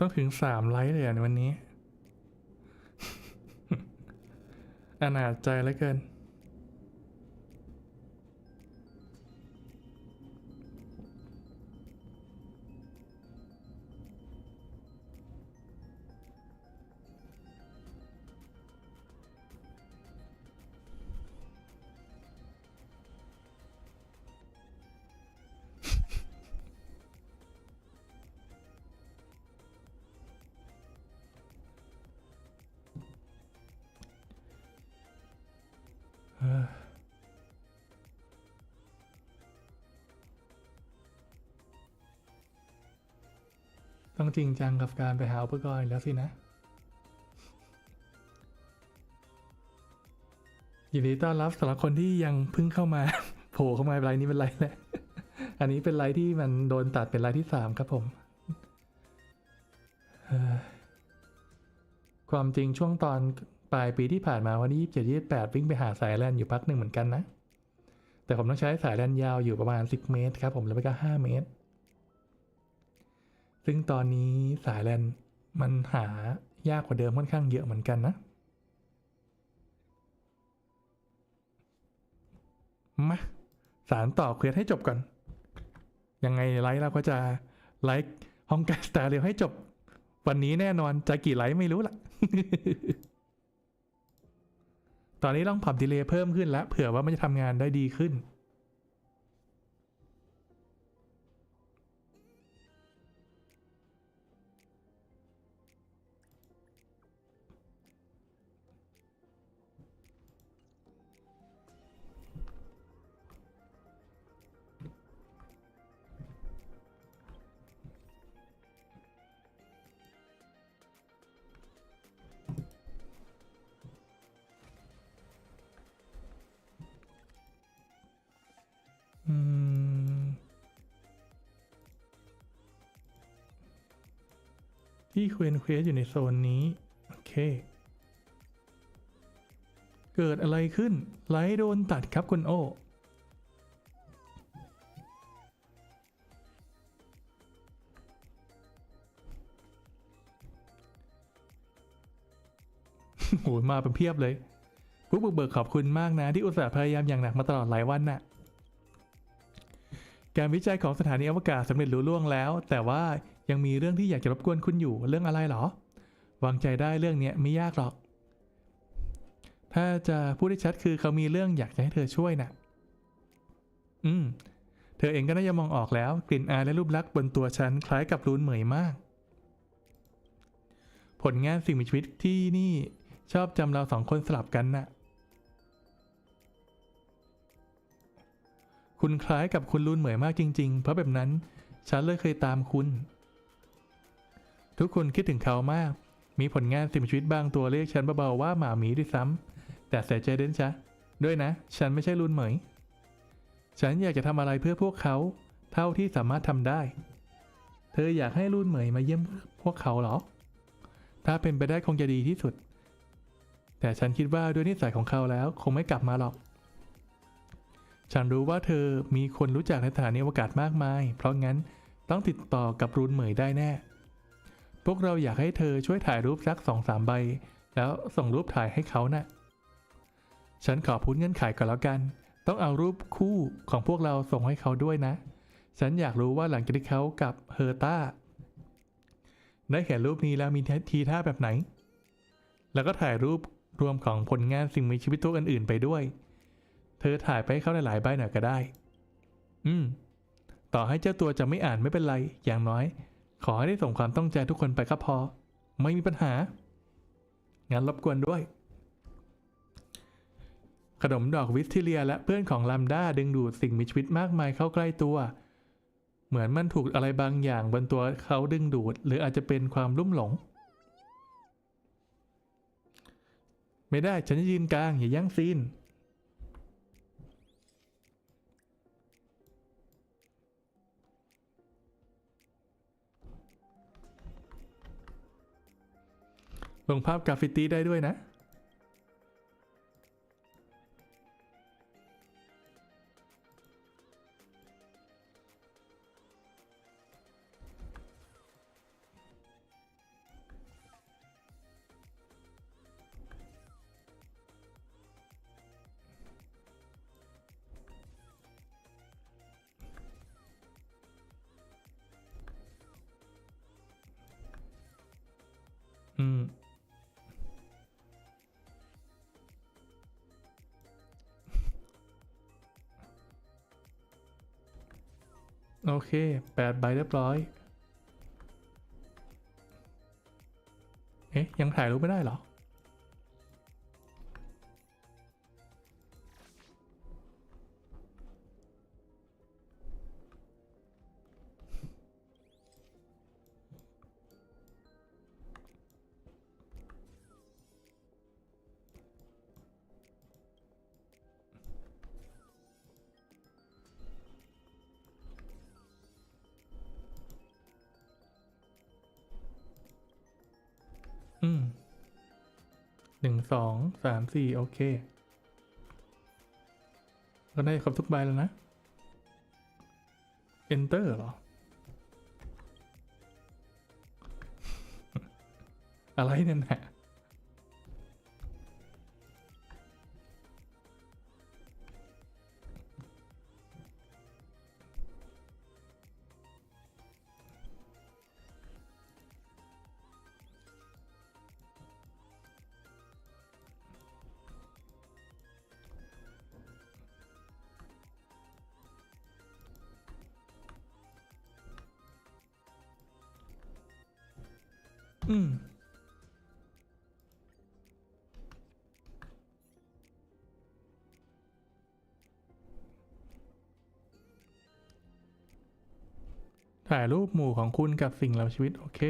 ต้องถึงสามไลค์เลยอะในวันนี้ อนาจใจเหลือเกิน ต้องจริงจังกับการไปหาอุปกรณ์แล้วสินะ ยินดีต้อนรับสำหรับคนที่ยังเพิ่งเข้ามาโผล่เข้ามาไลน์นี้เป็นไลน์แรกอันนี้เป็นไลน์ที่มันโดนตัดเป็นไลน์ที่สามครับผม ความจริงช่วงตอนปลายปีที่ผ่านมาวันที่ยี่สิบเจ็ดยี่สิบแปดวิ่งไปหาสายแลนอยู่พักหนึ่งเหมือนกันนะ แต่ผมต้องใช้สายแลนยาวอยู่ประมาณสิบเมตรครับผมแล้วไม่ก็ห้าเมตร ซึ่งตอนนี้สายแลนมันหายากกว่าเดิมค่อนข้างเยอะเหมือนกันนะ มา สารต่อเควสให้จบก่อน ยังไงไลฟ์เราก็จะไลฟ์ห้องกาสตาร์เรียวให้จบ วันนี้แน่นอนจะกี่ไลฟ์ไม่รู้ละตอนนี้ต้องปรับดีเลย์เพิ่มขึ้นแล้ว เผื่อว่ามันจะทำงานได้ดีขึ้น ที่เควนเควสอยู่ในโซนนี้ โอเค เกิดอะไรขึ้น ไลท์โดนตัดครับคุณโอโหมาเป็นเพียบเลยกุ๊กบุกเบิกขอบคุณมากนะ ที่อุตส่าห์พยายามอย่างหนักมาตลอดหลายวันน่ะ การวิจัยของสถานีอวกาศสำเร็จลุล่วงแล้ว แต่ว่า ยังมีเรื่องที่อยากจะรบกวนคุณอยู่เรื่องอะไรเหรอ วางใจได้เรื่องเนี้ยไม่ยากหรอก ถ้าจะพูดได้ชัดคือเขามีเรื่องอยากจะให้เธอช่วยนะอืม เธอเองก็น่าจะมองออกแล้ว กลิ่นอายและรูปลักษณ์บนตัวฉันคล้ายกับรูนเหมยมาก ผลงานสิ่งมีชีวิตที่นี่ชอบจำเราสองคนสลับกันน่ะ คุณคล้ายกับคุณลุนเหมยมากจริง ๆ เพราะแบบนั้นฉันเลยเคยตามคุณ ทุกคนคิดถึงเขามาก มีผลงานสิ่งชีวิตบางตัวเรียกฉันเบาๆว่าหมาหมีด้วยซ้ำแต่เสียใจเด่นชะด้วยนะ ฉันไม่ใช่ลุนเหมย ฉันอยากจะทำอะไรเพื่อพวกเขา เท่าที่สามารถทำได้ เธออยากให้ลุนเหมยมาเยี่ยมพวกเขาเหรอ ถ้าเป็นไปได้คงจะดีที่สุด แต่ฉันคิดว่าด้วยนิสัยของเขาแล้วคงไม่กลับมาหรอกฉันรู้ว่าเธอมีคนรู้จักในสถานีอวกาศมากมาย เพราะงั้นต้องติดต่อกับรุนเหมยได้แน่ พวกเราอยากให้เธอช่วยถ่ายรูปสักสองสามใบ แล้วส่งรูปถ่ายให้เขานะ่ะ ฉันขอพูดเงื่อนไขก่อนแล้วกัน ต้องเอารูปคู่ของพวกเราส่งให้เขาด้วยนะ ฉันอยากรู้ว่าหลังจากที่เขากับเฮอร์ตาได้เห็นรูปนี้แล้วมีทีท่าแบบไหน แล้วก็ถ่ายรูปรวมของผลงานสิ่งมีชีวิตตัวอื่นๆไปด้วย เธอถ่ายไปให้เขาหลายๆใบหน่อยก็ได้ อืม ต่อให้เจ้าตัวจะไม่อ่านไม่เป็นไร อย่างน้อย ขอให้ได้ส่งความต้องใจทุกคนไปก็พอ ไม่มีปัญหา งั้นรบกวนด้วย ขนมดอกวิสทิเลียและเพื่อนของลัมด้าดึงดูดสิ่งมีชีวิตมากมายเข้าใกล้ตัว เหมือนมันถูกอะไรบางอย่างบนตัวเขาดึงดูด หรืออาจจะเป็นความลุ่มหลง ไม่ได้ฉันจะยืนกลางอย่าแย่งซีน ลงภาพกราฟฟิตี้ได้ด้วยนะ อืม โอเคแปดใบเรียบร้อย เอ๊ะ ยังถ่ายรูปไม่ได้เหรอ สองสามสี่โอเค ก็ได้ครบทุกใบแล้วนะ enter เหรอ อะไรเนี่ยนะ ถ่ายรูปหมู่ของคุณกับสิ่งเหล่าชีวิต โอเค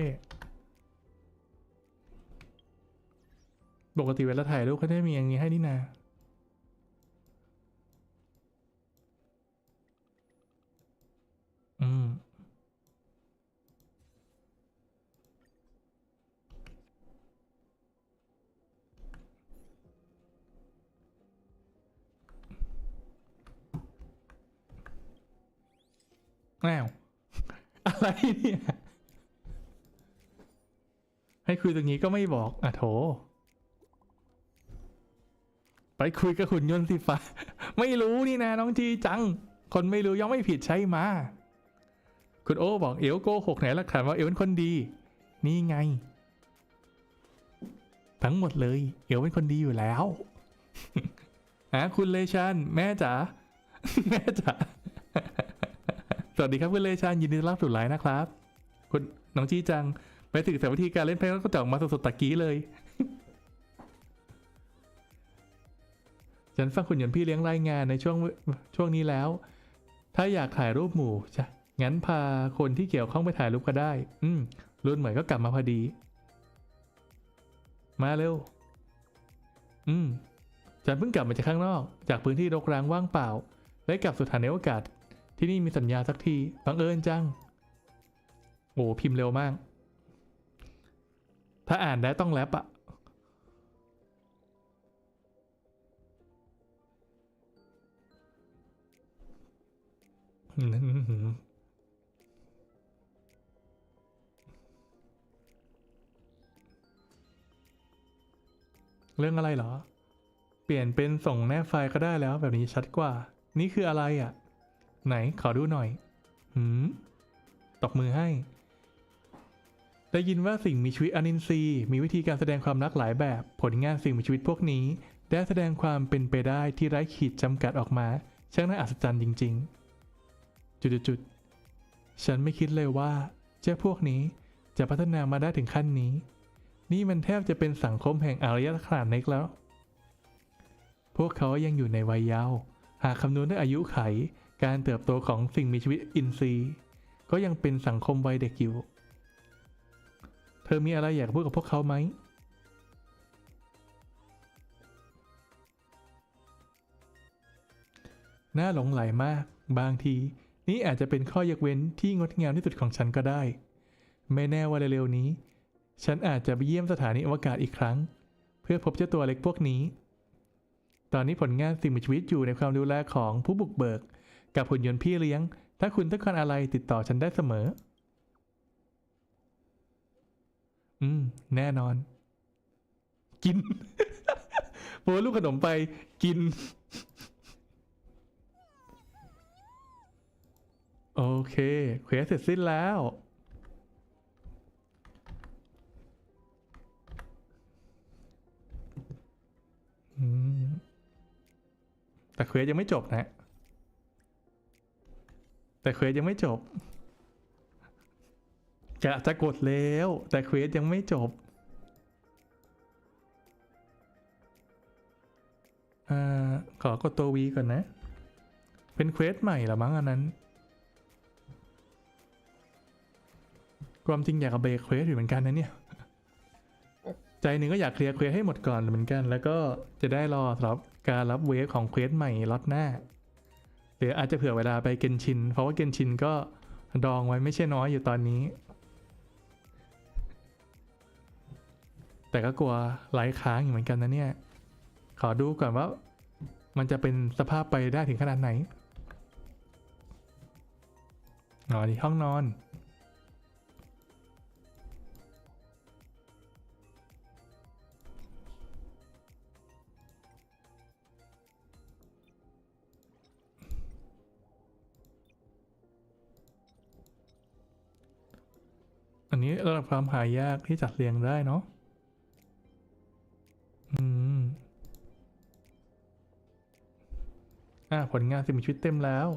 ปกติเวลาถ่ายรูปเขาได้มีอย่างนี้ให้นี่นาอืม อ้าว อะไรเนี่ย ให้คุยตรงนี้ก็ไม่บอก อะโถ ไปคุยกับขุนยนต์สิฟ้า ไม่รู้นี่นะน้องจีจัง คนไม่รู้ย่อมไม่ผิดใช่มา คุณโอบอกเอวโกหกไหนหลักฐานว่าเอวเป็นคนดี นี่ไง ทั้งหมดเลย เอวเป็นคนดีอยู่แล้วฮะคุณเลชันแม่จ๋าแม่จ๋า วัสดีครับคุณเลชานยินดีต้อนรับสู่ไลน์นะครับ คุณน้องจี้จัง ไปถึงแต่วิธีการเล่นเพลงก็จะออกมาสดๆตะกี้เลย ฉันฟังคุณหยนพี่เลี้ยงรายงานในช่วงช่วงนี้แล้ว ถ้าอยากถ่ายรูปหมู่จะงั้นพาคนที่เกี่ยวข้องไปถ่ายรูปก็ได้ อืมรุ่นเหมยก็กลับมาพอดี มาเร็ว อืมฉันเพิ่งกลับมาจากข้างนอก จากพื้นที่รกร้างว่างเปล่าและกลับสู่ฐานในโอกาส ที่นี่มีสัญญาสักทีบังเอิญจังโอ้พิมพ์เร็วมาก ถ้าอ่านได้ต้องแรปอะเรื่องอะไรเหรอ เปลี่ยนเป็นส่งแนบไฟล์ก็ได้แล้วแบบนี้ชัดกว่า นี่คืออะไรอะ ไหนขอดูหน่อย หืม ตบมือให้ ได้ยินว่าสิ่งมีชีวิตอนินทรีย์มีวิธีการแสดงความรักหลายแบบ ผลงานสิ่งมีชีวิตพวกนี้ ได้แสดงความเป็นไปได้ที่ไร้ขีดจำกัดออกมา ช่างน่าอัศจรรย์จริง ๆ จุดๆ ฉันไม่คิดเลยว่าเจ้าพวกนี้จะพัฒนามาได้ถึงขั้นนี้ นี่มันแทบจะเป็นสังคมแห่งอารยขนาดเล็กแล้ว พวกเขายังอยู่ในวัยเยาว์หากคำนวณด้วยอายุไข การเติบโตของสิ่งมีชีวิตอินทรีย์ ก็ยังเป็นสังคมวัยเด็กอยู่ เธอมีอะไรอยากพูดกับพวกเขาไหมน่าหลงไหลมาก บางที นี่อาจจะเป็นข้อยกเว้นที่งดงามที่สุดของฉันก็ได้ ไม่แน่ว่าเร็วๆนี้ ฉันอาจจะไปเยี่ยมสถานีอวกาศอีกครั้ง เพื่อพบเจ้าตัวเล็กพวกนี้ ตอนนี้ผลงานสิ่งมีชีวิตอยู่ในความดูแลของผู้บุกเบิก กับหุ่นยนต์พี่เลี้ยง ถ้าคุณต้องการอะไรติดต่อฉันได้เสมอ อืม แน่นอน กินโผล่ลูกขนมไปกิน โอเคเควสเสร็จสิ้นแล้วแต่เควสยังไม่จบนะ แต่เควสยังไม่จบกะจะกดแล้ว แต่เควสยังไม่จบอ่าขอกดตัววีก่อนนะ เป็นเควสใหม่หรอมั้งอันนั้นความจริงอยากเอาเบรกเควสอยู่เหมือนกันนะเนี่ย ใจหนึ่งก็อยากเคลียร์เควสให้หมดก่อนเหมือนกัน แล้วก็จะได้รอสำหรับการรับเวฟของเควสใหม่ล็อตหน้า หรืออาจจะเผื่อเวลาไปเกนชิน เพราะว่าเกนชินก็ดองไว้ไม่ใช่น้อยอยู่ตอนนี้ แต่ก็กลัวไหลค้างอยู่เหมือนกันนะเนี่ย ขอดูก่อนว่า มันจะเป็นสภาพไปได้ถึงขนาดไหนอ๋อนี่ห้องนอน นี้ระดับความหายากที่จัดเรียงได้เนาะอืมอ่าผลงานสิมีชีวิตเต็มแล้ว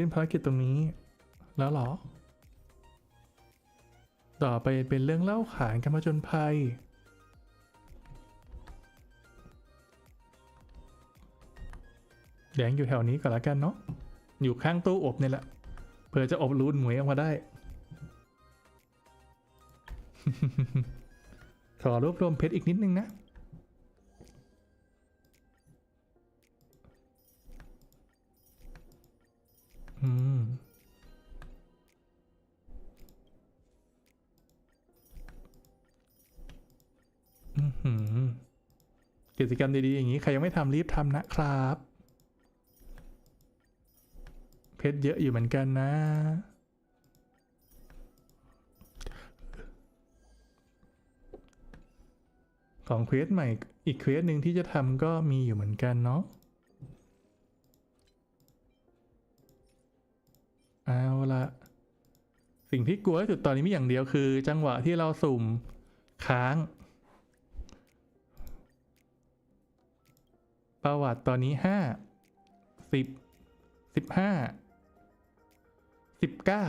สิ้นภารกิจตรงนี้ แล้วเหรอ ต่อไปเป็นเรื่องเล่าขานกันมาจนภัย แดงอยู่แถวนี้ก่อนละกันเนาะ อยู่ข้างตู้อบเนี่ยแหละ เผื่อจะอบรูนหมวยออกมาได้ ขอรวบรวมเพชรอีกนิดนึงนะ จกรรมดีๆอย่างนี้ ใครยังไม่ทำรีบทำนะครับ เพชรเยอะอยู่เหมือนกันนะ ของเควสใหม่อีกเควสหนึ่งที่จะทำก็มีอยู่เหมือนกันเนาะเอาละสิ่งที่กลัวที่สุดตอนนี้มีอย่างเดียวคือ จังหวะที่เราสุ่มค้าง ประวัติตอนนี้ห้าสิบสิบห้าสิบเก้า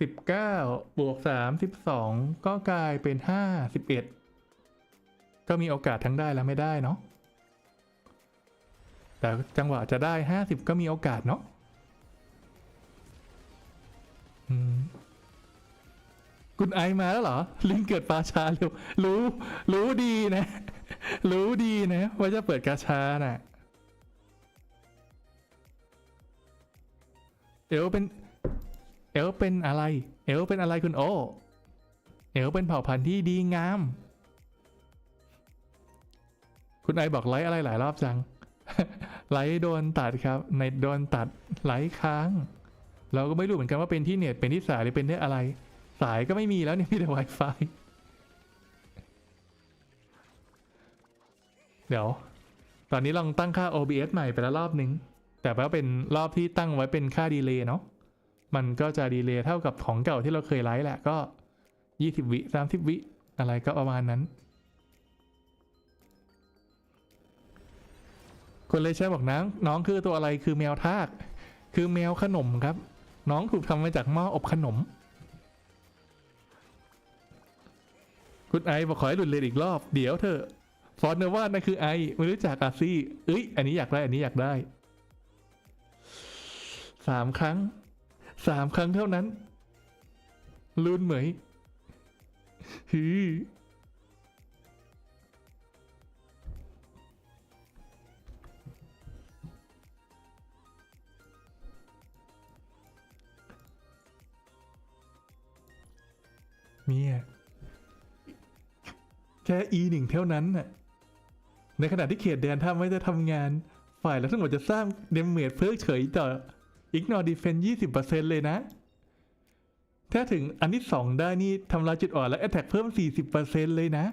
สิบเก้าบวกสามสิบสองก็กลายเป็นห้าสิบเอ็ดก็มีโอกาสทั้งได้และไม่ได้เนาะแต่จังหวะจะได้ห้าสิบก็มีโอกาสเนาะคุณไอมาแล้วเหรอ ลิงเกิดปลาชาเร็ว รู้ รู้ดีนะ รู้ดีนะ ว่าจะเปิดกาชาน่ะ เอลเป็น เอลเป็นอะไร เอลเป็นอะไรคุณโอ เอลเป็นเผ่าพันธุ์ที่ดีงาม คุณไอบอกไลค์อะไรหลายรอบจัง ไลค์โดนตัดครับ ในโดนตัดไลค์ค้าง เราก็ไม่รู้เหมือนกันว่าเป็นที่เน็ตเป็นที่สายหรือเป็นที่อะไร สายก็ไม่มีแล้วเนี่ยมีแต่ Wi-Fi เดี๋ยว ตอนนี้ลองตั้งค่า OBS ใหม่ไปแล้วรอบนึง แต่ว่าเป็นรอบที่ตั้งไว้เป็นค่าดีเลย์เนาะ มันก็จะดีเลย์เท่ากับของเก่าที่เราเคยไลฟ์แหละก็ 20 วิ30 วิอะไรก็ประมาณนั้นคนเลยใช้บอกน้องน้องคือตัวอะไรคือแมวทาก คือแมวขนมครับ น้องถูกทำมาจากหม้ออบขนม คุณไอบอกขอให้หลุดเลนอีกรอบ เดี๋ยวเถอะ ฟอนเนว่านั่นคือไอไม่รู้จักอาซี่เอ้ย อันนี้อยากได้ อันนี้อยากได้สามครั้งสามครั้งเท่านั้นลุนเหมยฮือเนี่ยแค่ e หนึ่งเท่านั้นน่ะ ในขณะที่เขตแดนถ้าไม่ได้ทำงาน ฝ่ายแล้วทั้งหมดจะสร้างเดเมจเพิ่มเฉยต่อ ignore defense 20%เปอร์เซ็นเลยนะ ถ้าถึงอันที่สองได้นี่ทำลายจุดอ่อนและ attack เพิ่ม40%เปอร์เซ็นเลยนะ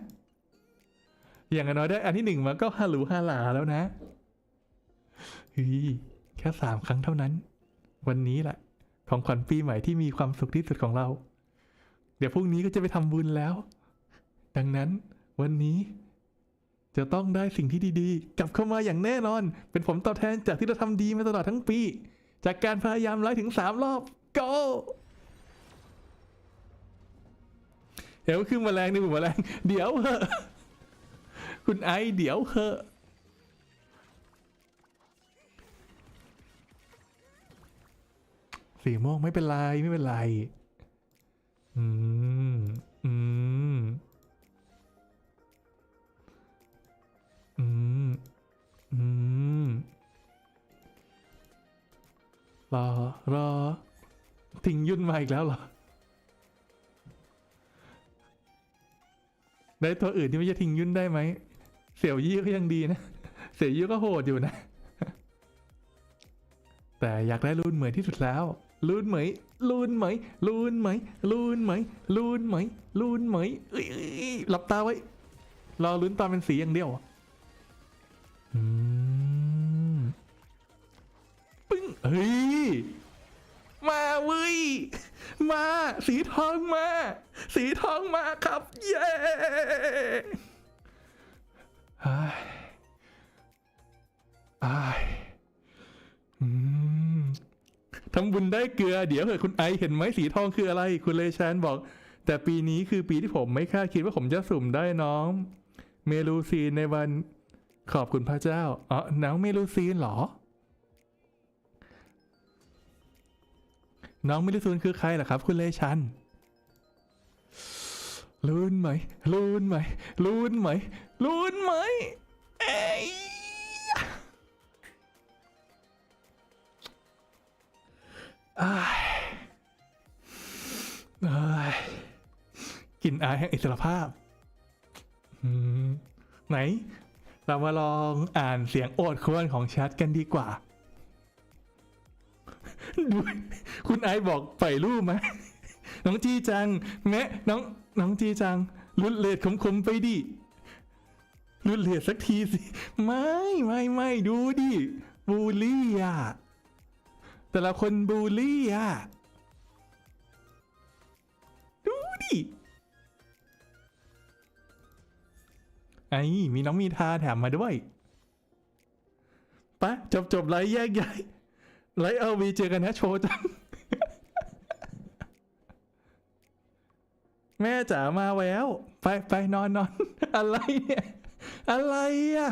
อย่างน้อยได้อันที่หนึ่งมาก็ฮาหลูฮาหลาแล้วนะฮ้ยแค่สามครั้งเท่านั้น วันนี้แหละ ของขวัญปีใหม่ที่มีความสุขที่สุดของเรา เดี๋ยวพรุ่งนี้ก็จะไปทำบุญแล้ว ดังนั้นวันนี้ จะต้องได้สิ่งที่ดีๆ กลับเข้ามาอย่างแน่นอน เป็นผมตอบแทนจากที่เราทำดีมาตลอดทั้งปี จากการพยายามไล่ถึงสามรอบ go เดี๋ยวคือแมลงนี่ผมแมลงเดี๋ยวเหอะคุณไอเดี๋ยวเหอะสีม่วงไม่เป็นไรไม่เป็นไร อืม อีกแล้วเหรอได้ตัวอื่นที่ไม่ใช่ทิ้งยุ่นได้ไหม เสี่ยวยี่ก็ยังดีนะ เสี่ยวยี่ก็โหดอยู่นะ แต่อยากได้รุ่นเหมยที่สุดแล้วรุ่นเหมยรุ่นเหมยรุ่นเหมยรุ่นเหมยรุ่นเหมยรุ่นเหมยเอ้ยเอ้ยหลับตาไว้ รอลุ้นตอนเป็นสีอย่างเดียวอืมปึ้งเฮ้ย มาเว้ย มา สีทองมา สีทองมาครับ เย้อ้ายอ้อืมทำบุญได้เกลือ เดี๋ยวเหอะคุณไอเห็นไหมสีทองคืออะไร คุณเลชานบอก แต่ปีนี้คือปีที่ผมไม่คาดคิดว่าผมจะสุ่มได้น้อง เมลูซีนในวันขอบคุณพระเจ้าอ๋อน้องเมลูซีนเหรอ น้องเมลูซีนคือใครล่ะครับ คุณเลชันลุ้นไหมลุ้นไหมลุ้นไหมลุ้นไหมเอ้ยอ้ายอ้ายกลิ่นอายแห่งอิสรภาพไหน เรามาลองอ่านเสียงโอดครวญของแชทกันดีกว่า คุณไอบอกปล่อยรูปไหมน้องจีจัง แม่น้องน้องจีจังรุดเลดคมๆไปดิรุดเลดสักทีสิ ไม่ไม่ไม่ดูดิบูลลี่อะแต่ละคนบูลลี่อะดูดิไอ้มีน้องมีทาแถมมาด้วยปะจบจบไลฟ์แยกย้าย ไลฟ์เอาวีเจอกันนะโชว์จัง แม่จ๋ามาแล้ว ไปไปนอนนอนอะไรเนี่ย อะไรอะ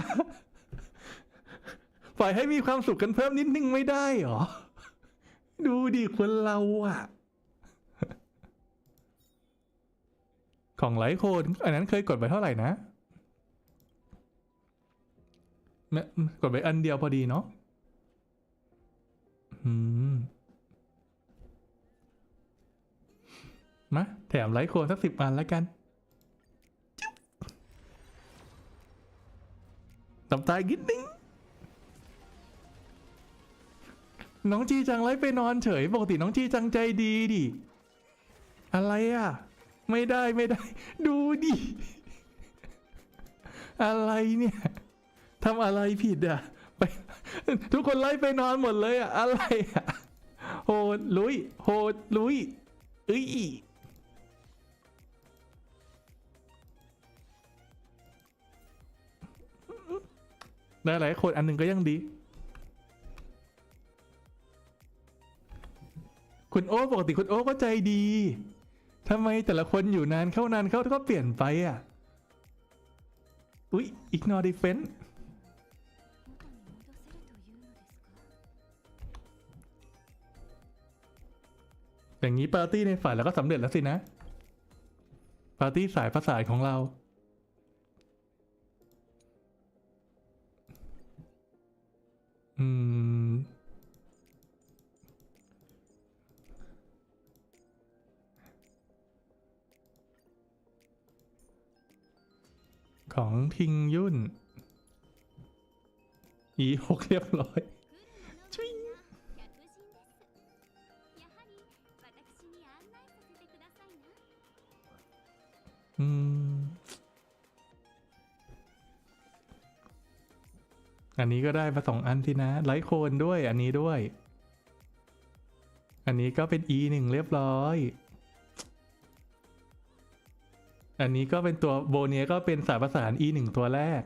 ปล่อยให้มีความสุขกันเพิ่มนิดนึงไม่ได้หรอ ดูดิคนเราอะ ของไลฟ์โคนอันนั้นเคยกดไปเท่าไหร่นะ กดไปอันเดียวพอดีเนาะ มาแถมไลค์โคนสักสิบอันแล้วกันจุ๊บตาอีกนิดนึง น้องจีจังไลฟ์ไปนอนเฉย ปกติน้องจีจังใจดีดิ อะไรอะ ไม่ได้ไม่ได้ ดูดิ อะไรเนี่ย ทำอะไรผิดอะ ไปทุกคนไล่ไปนอนหมดเลยอะอะไรอะโหดลุยโหดลุยเอ้ยได้หลายคนอันหนึ่งก็ยังดี คุณโอ้ปกติคุณโอ้ก็ใจดีทำไมแต่ละคนอยู่นานเข้านานเข้าก็เปลี่ยนไปอะ อุ๊ย ignore defense อ อย่างนี้ปาร์ตี้ในฝันเราก็สำเร็จแล้วสินะ ปาร์ตี้สายประสาของเรา อืม ของทิงยุ่น E หกเรียบร้อย อืม อันนี้ก็ได้มาสองอันที่นะไลท์โคนด้วยอันนี้ด้วย อันนี้ก็เป็น e หนึ่งเรียบร้อย อันนี้ก็เป็นตัวโบเนียก็เป็นสายประสาน e หนึ่งตัวแรก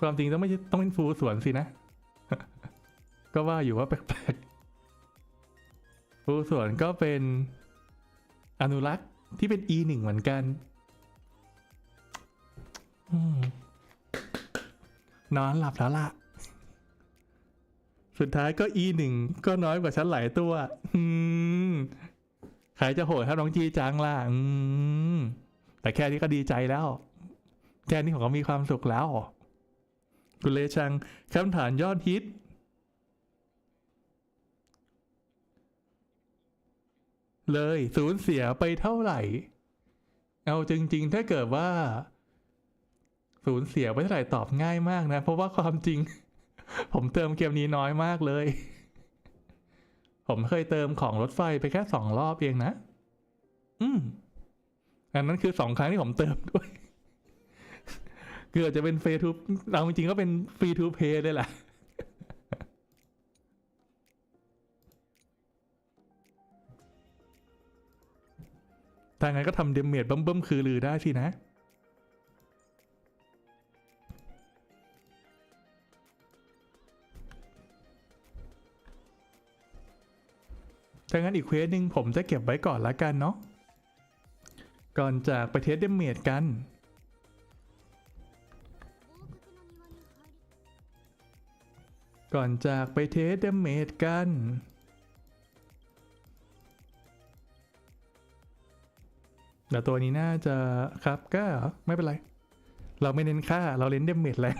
ความจริงต้องไม่ต้องเป็นฟูสวนสินะ ก็ว่าอยู่ว่าแปลกๆฟูสวนก็เป็น อนุรักษ์ที่เป็น e หนึ่งเหมือนกันอนอนหลับแล้วล่ะ สุดท้ายก็ e หนึ่งก็น้อยกว่าฉันหลายตัวอืมใครจะโหดเท่าน้องจีจังล่ะแต่แค่นี้ก็ดีใจแล้ว แค่นี้ผมก็มีความสุขแล้ว คุณเลชังคำถามยอดฮิต เลยสูญเสียไปเท่าไหร่ เอาจริง ๆ ถ้าเกิดว่า สูญเสียไปเท่าไหร่ตอบง่ายมากนะ เพราะว่าความจริง ผมเติมเกมนี้น้อยมากเลย ผมเคยเติมของรถไฟไปแค่สองรอบเองนะ อืม อันนั้นคือสองครั้งที่ผมเติมด้วย เกือบจะเป็นเฟทูเราจริงๆก็เป็นฟรีทูเพย์ด้วยแหละ ถ้างั้นก็ทำเดเมจบิ้มเบิ้มคือลือได้สินะ ถ้างั้นอีกเควสหนึ่งผมจะเก็บไว้ก่อนละกันเนาะ ก่อนจากไปเทสเดเมจกันก่อนจากไปเทสเดเมจกัน เดี๋ยวตัวนี้น่าจะครับก็ไม่เป็นไร เราไม่เน้นค่าเราเน้นเดเมจแล้ว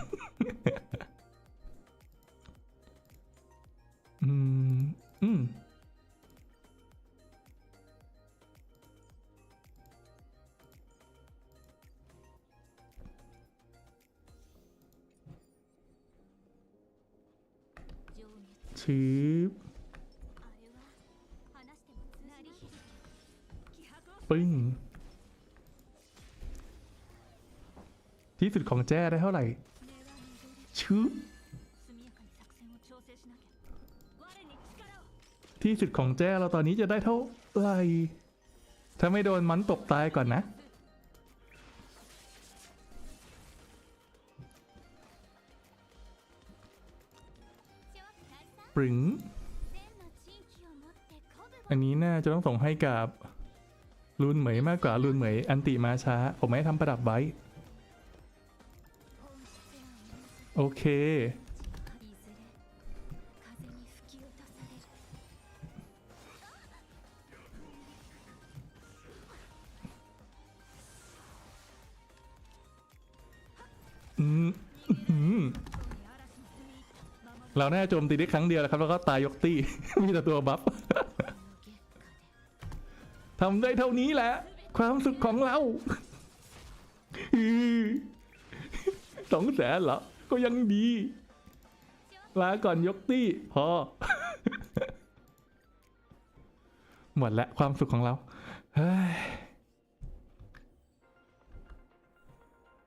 อืม อืม ชีพปึ้ง ที่สุดของแจ้ได้เท่าไหร่ชื้อที่สุดของแจ้เราตอนนี้จะได้เท่าไหร่ถ้าไม่โดนมันตบตายก่อนนะ ปรึง อันนี้น่าจะต้องส่งให้กับรุนเหมยมากกว่ารุนเหมย อันติมาช้า ผมไม่ทำประดับไว้ โอเค อืมอืมเราแน่โจมตีได้ครั้งเดียวแล้วครับ แล้วก็ตายยกตี้ มีแต่ตัวบัฟทำได้เท่านี้แหละ ความสุขของเราสองแสนเหรอ ก็ยังดี ลาก่อนยกตี้ พอ หมดละความสุขของเรา เฮ้ย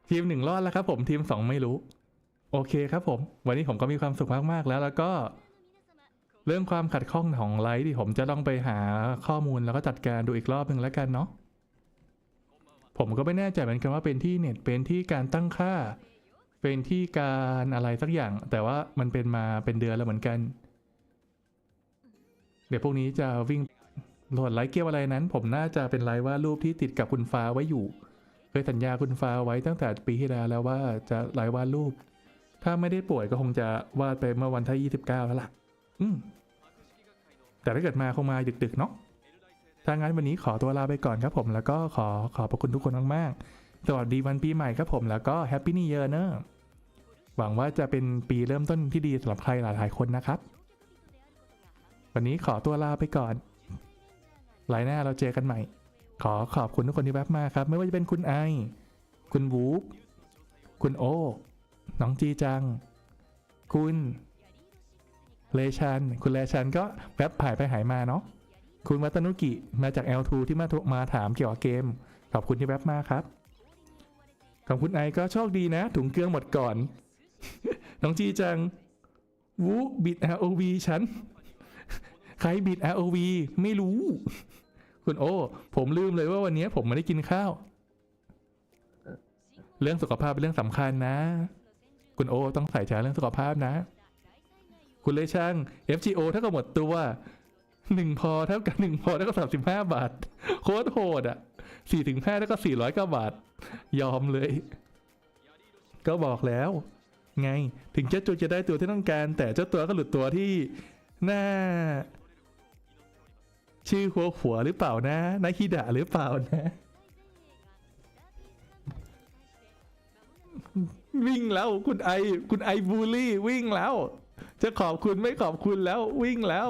ทีมหนึ่งรอดแล้วครับผมทีมสองไม่รู้ โอเคครับผม วันนี้ผมก็มีความสุขมาก ๆ แล้วแล้วก็เรื่องความขัดข้องของไลท์ที่ผมจะต้องไปหาข้อมูลแล้วก็จัดการดูอีกรอบหนึ่งแล้วกันเนาะผมก็ไม่แน่ใจเหมือนกันว่าเป็นที่เน็ตเป็นที่การตั้งค่า เป็นที่การอะไรสักอย่าง แต่ว่ามันเป็นมาเป็นเดือนแล้วเหมือนกัน เดี๋ยวพวกนี้จะวิ่งโหลดไลท์เกมอะไรนั้น ผมน่าจะเป็นไลท์ว่าดรูปที่ติดกับคุณฟ้าไว้อยู่ เคยสัญญาคุณฟ้าไว้ตั้งแต่ปีที่แล้วแล้วว่าจะไลท์วาดรูป ถ้าไม่ได้ป่วยก็คงจะวาดไปเมื่อวันที่29 แล้วล่ะ อืมแต่ถ้าเกิดมาคงมาดึกๆเนาะถ้างั้นวันนี้ขอตัวลาไปก่อนครับผมแล้วก็ขอขอบพระคุณทุกคนมากๆสวัสดีวันปีใหม่ครับผมแล้วก็แฮปปี้นิเ e อร์เนอะ หวังว่าจะเป็นปีเริ่มต้นที่ดีสำหรับใครหลายๆคนนะครับ วันนี้ขอตัวลาไปก่อนไลน์หน้าเราเจอกันใหม่ ขอขอบคุณทุกคนที่แวบมาครับ ไม่ว่าจะเป็นคุณไอ คุณวูฟคุณคุณโอ น้องจีจัง คุณ เลชัน คุณเลชันก็แวบผ่ายไปหายมาเนาะ คุณวัตนุกิมาจาก L2 ที่มามาถามเกี่ยวกับเกม ขอบคุณที่แวบมาครับ ขอบคุณไอก็โชคดีนะ ถุงเกลือหมดก่อน น้องจีจัง วูบิด ROV ฉัน ใครบิด ROV ไม่รู้ คุณโอ้ ผมลืมเลยว่าวันนี้ผมไม่ได้กินข้าว เรื่องสุขภาพเป็นเรื่องสำคัญนะ คุณโอ ต้องใส่ใจเรื่องสุขภาพนะ คุณเลช่าง FGO เท่ากับหมดตัวหนึ่งพอเท่ากับหนึ่งพอเท่ากับสามสิบห้าบาท โคตรโหดอะสี่ถึงห้าเท่ากับสี่ร้อยกว่าบาท ยอมเลย ก็บอกแล้ว ไง ถึงเจ้าตัวจะได้ตัวที่ต้องการ แต่เจ้าตัวก็หลุดตัวที่หน้า ชื่อหัวหัวหรือเปล่านะนาคิดะหรือเปล่านะวิ่งแล้วคุณไอคุณไอบูลลี่ วิ่งแล้ว จะขอบคุณไม่ขอบคุณแล้ว วิ่งแล้ว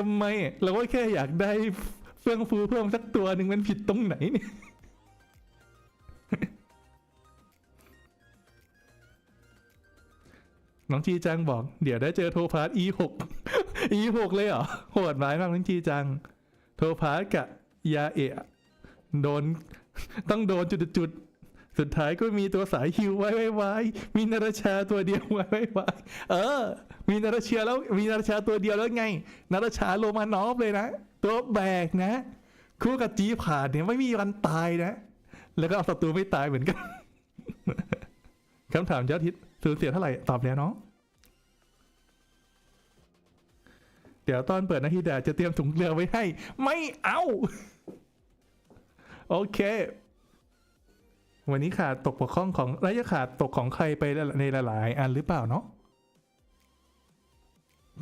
ทำไมเราก็แค่อยากได้เฟื่องฟูเพิ่มสักตัวหนึ่งมันผิดตรงไหนเนี่ยน้องจีจังบอก เดี๋ยวได้เจอโทพาร์ต E6 E6 เลยเหรอโหดร้ายมากน้องจีจัง โทพาร์ตกับยาเอะโดน ต้องโดนจุดๆ สุดท้ายก็มีตัวสายฮิวไว้ไว้ไว้มีนาราชาตัวเดียวไว้ไว้ไว้เออ มีนาราชาแล้วมีนาราชาตัวเดียวแล้วไงนาราชาโรมานอฟเลยนะ ตัวแบกนะ คู่กับจีผ่านเนี่ยไม่มีวันตายนะ แล้วก็เอาศัตรูไม่ตายเหมือนกันคำถามยอดฮิตสูญเสียเท่าไหร่ตอบแล้วเนาะเดี๋ยวตอนเปิดนาทีดาจะเตรียมถุงเกลือไว้ให้ ไม่เอา โอเค วันนี้ขาดตกบกพร่องของและจะขาดตกของใครไปในหลาย ๆ อันหรือเปล่าเนาะ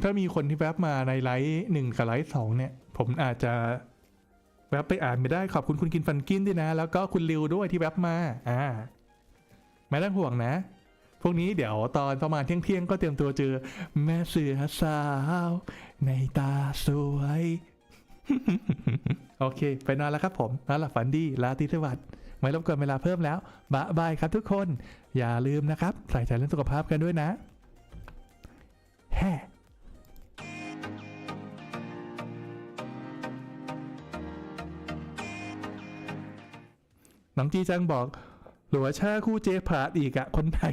ถ้ามีคนที่แวบมาในไลฟ์หนึ่งกับไลฟ์สองเนี่ย ผมอาจจะแวบไปอ่านไม่ได้ขอบคุณคุณกินฟันกินด้วยนะ แล้วก็คุณริวด้วยที่แวบมา อ่า ไม่ต้องห่วงนะ พวกนี้เดี๋ยวตอนประมาณเที่ยงๆก็เตรียมตัวเจอ แม่เสือสาว ในตาสวย โอเค ไปนอนแล้วครับผมนอนหลับฝันดีลาตรีสวัสดิ์ ไม่รบกวนเวลาเพิ่มแล้วบายบายครับทุกคน อย่าลืมนะครับ ใส่ใจเรื่องสุขภาพกันด้วยนะแฮ่น้องจีจังบอกหลัวชาคู่เจผาดอีกอะคนไทย